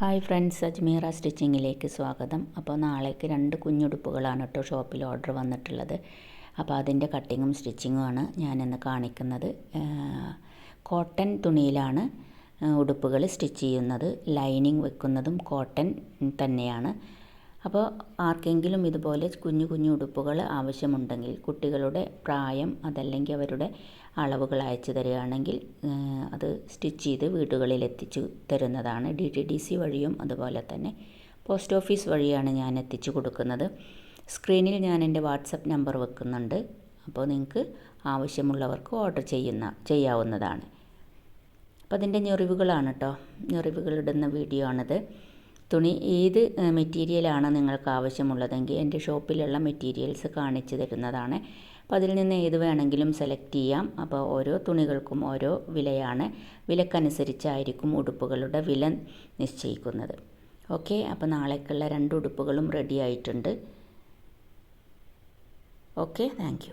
Hi friends Ajmera സ്റ്റിച്ചിങ്ങിലേക്ക് സ്വാഗതം. അപ്പോൾ നാളേക്ക് രണ്ട് കുഞ്ഞുടുപ്പുകളാണ് കേട്ടോ ഷോപ്പിൽ ഓർഡർ വന്നിട്ടുള്ളത്. അപ്പോൾ അതിന്റെ കട്ടിങ്ങും സ്റ്റിച്ചിങ്ങുമാണ് ഞാനിന്ന് കാണിക്കുന്നത്. കോട്ടൺ തുണിയിലാണ് ഉടുപ്പുകൾ സ്റ്റിച്ച് ചെയ്യുന്നത്. ലൈനിങ് വെക്കുന്നതും കോട്ടൺ തന്നെയാണ്. അപ്പോൾ ആർക്കെങ്കിലും ഇതുപോലെ കുഞ്ഞു കുഞ്ഞു ഉടുപ്പുകൾ ആവശ്യമുണ്ടെങ്കിൽ കുട്ടികളുടെ പ്രായം അതല്ലെങ്കിൽ അവരുടെ അളവുകൾ അയച്ചു തരികയാണെങ്കിൽ അത് സ്റ്റിച്ച് ചെയ്ത് വീടുകളിൽ എത്തിച്ചു തരുന്നതാണ്. ഡി ടി ഡി സി വഴിയും അതുപോലെ തന്നെ പോസ്റ്റ് ഓഫീസ് വഴിയാണ് ഞാൻ എത്തിച്ചു കൊടുക്കുന്നത്. സ്ക്രീനിൽ ഞാൻ എന്റെ വാട്സപ്പ് നമ്പർ വെക്കുന്നുണ്ട്. അപ്പോൾ നിങ്ങൾക്ക് ആവശ്യമുള്ളവർക്ക് ഓർഡർ ചെയ്യുന്ന ചെയ്യാവുന്നതാണ്. അപ്പോൾ അതിന്റെ ഞെറിവുകളാണ് കേട്ടോ. ഞെറിവുകൾ ഇടുന്ന വീഡിയോ ആണിത്. തുണി ഏത് മെറ്റീരിയലാണ് നിങ്ങൾക്ക് ആവശ്യമുള്ളതെങ്കിൽ എന്റെ ഷോപ്പിലുള്ള മെറ്റീരിയൽസ് കാണിച്ചു തരുന്നതാണ്. അപ്പോൾ അതിൽ നിന്ന് ഏത് വേണമെങ്കിലും സെലക്ട് ചെയ്യാം. അപ്പോൾ ഓരോ തുണികൾക്കും ഓരോ വിലയാണ്. വിലക്കനുസരിച്ചായിരിക്കും ഉടുപ്പുകളുടെ വില നിശ്ചയിക്കുന്നത്. ഓക്കെ അപ്പോൾ നാളേക്കുള്ള രണ്ട് ഉടുപ്പുകളും റെഡി ആയിട്ടുണ്ട്. Okay thank